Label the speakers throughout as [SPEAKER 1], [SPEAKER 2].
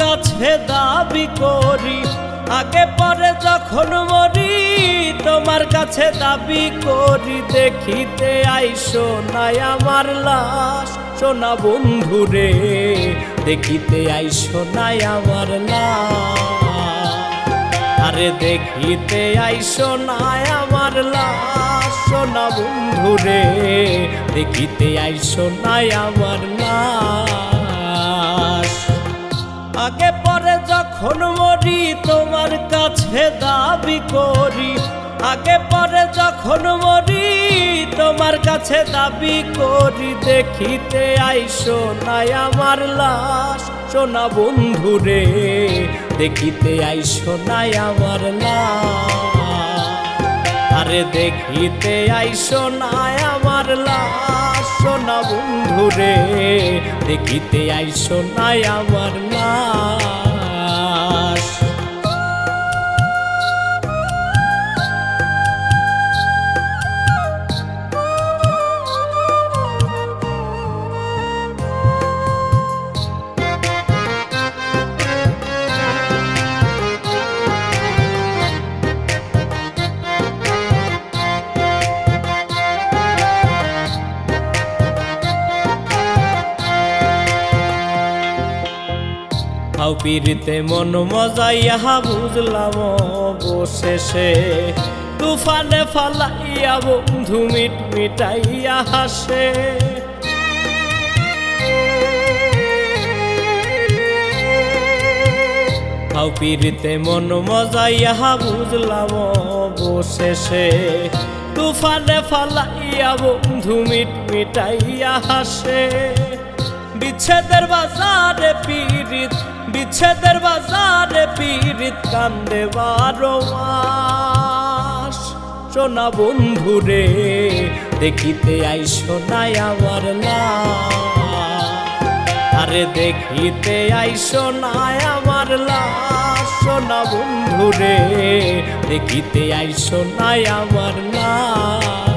[SPEAKER 1] কাছে দাবি করি, আগে পরে যখন মরি তোমার কাছে দাবি করি, দেখিতে আইসো নাই আমার লাশ, সোনা বন্ধু রে, দেখিতে আইসো নাই আমার লাশ। আরে দেখিতে আইসো নাই আমার লাশ, সোনা বন্ধু রে, দেখিতে আইসো নাই আমার লাশ। আগে পরে যখন মরি, তোমার কাছে দাবি করি। আগে পরে যখন মরি, তোমার কাছে দাবি করি। দেখিতে আইসো নাই আমার লাশ, সোনা বন্ধু রে। দেখিতে আইসো নাই আমার লাশ। আরে দেখিতে আইসো নাই আমার লাশ, সোনা বন্ধু রে। দেখিতে আইসো নাই আমার লাশ হাউ পিরিতে মন মজাইয়া বুঝলাম অবশেষে। তুফানে ফালাইয়া বন্ধু মিট মিটাইয়া হাসে। হাউ পিরিতে মন মজাইয়া বুঝলাম অবশেষে। তুফানে ফালাইয়া বন্ধু মিট মিটাইয়া হাসে। বিচ্ছেদের বাজারে পীড়িত বিচ্ছেদের বাজারে পীড়িত কান্দে বারো মাস। সোনা বন্ধু রে, দেখিতে আইসো নাই আমার আরে দেখিতে আইসো নাই আমার সোনা বন্ধু রে, দেখিতে আইসো নাই আমার লাশ।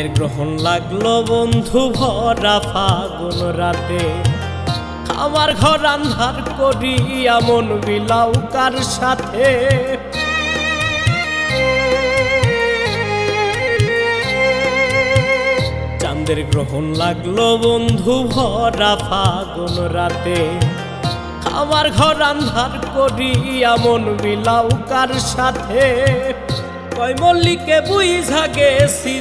[SPEAKER 1] চাঁদের গ্রহণ লাগল বন্ধু ভরা ফাগুন রাতে। আমার ঘর আন্ধার করি এমন বিলাউ কার সাথে? চাঁদের গ্রহণ লাগল বন্ধু ভরা ফাগুন রাতে। আমার ঘর আন্ধার করি এমন বিলাউ কার সাথে? কয় মল্লিকে বুঝা গেছি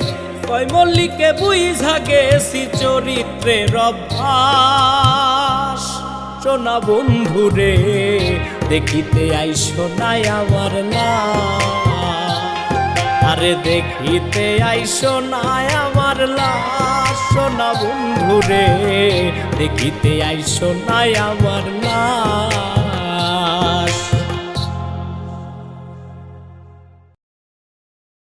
[SPEAKER 1] কয়, মল্লিকে বুঝা গেছি চরিত্রের অভ্যাস সোনা বন্ধু রে, দেখিতে আইসো নাই আমার আরে দেখিতে আইসো নাই আমার লাশ। সোনা বন্ধু রে, দেখিতে আইসো নাই আমার লাশ।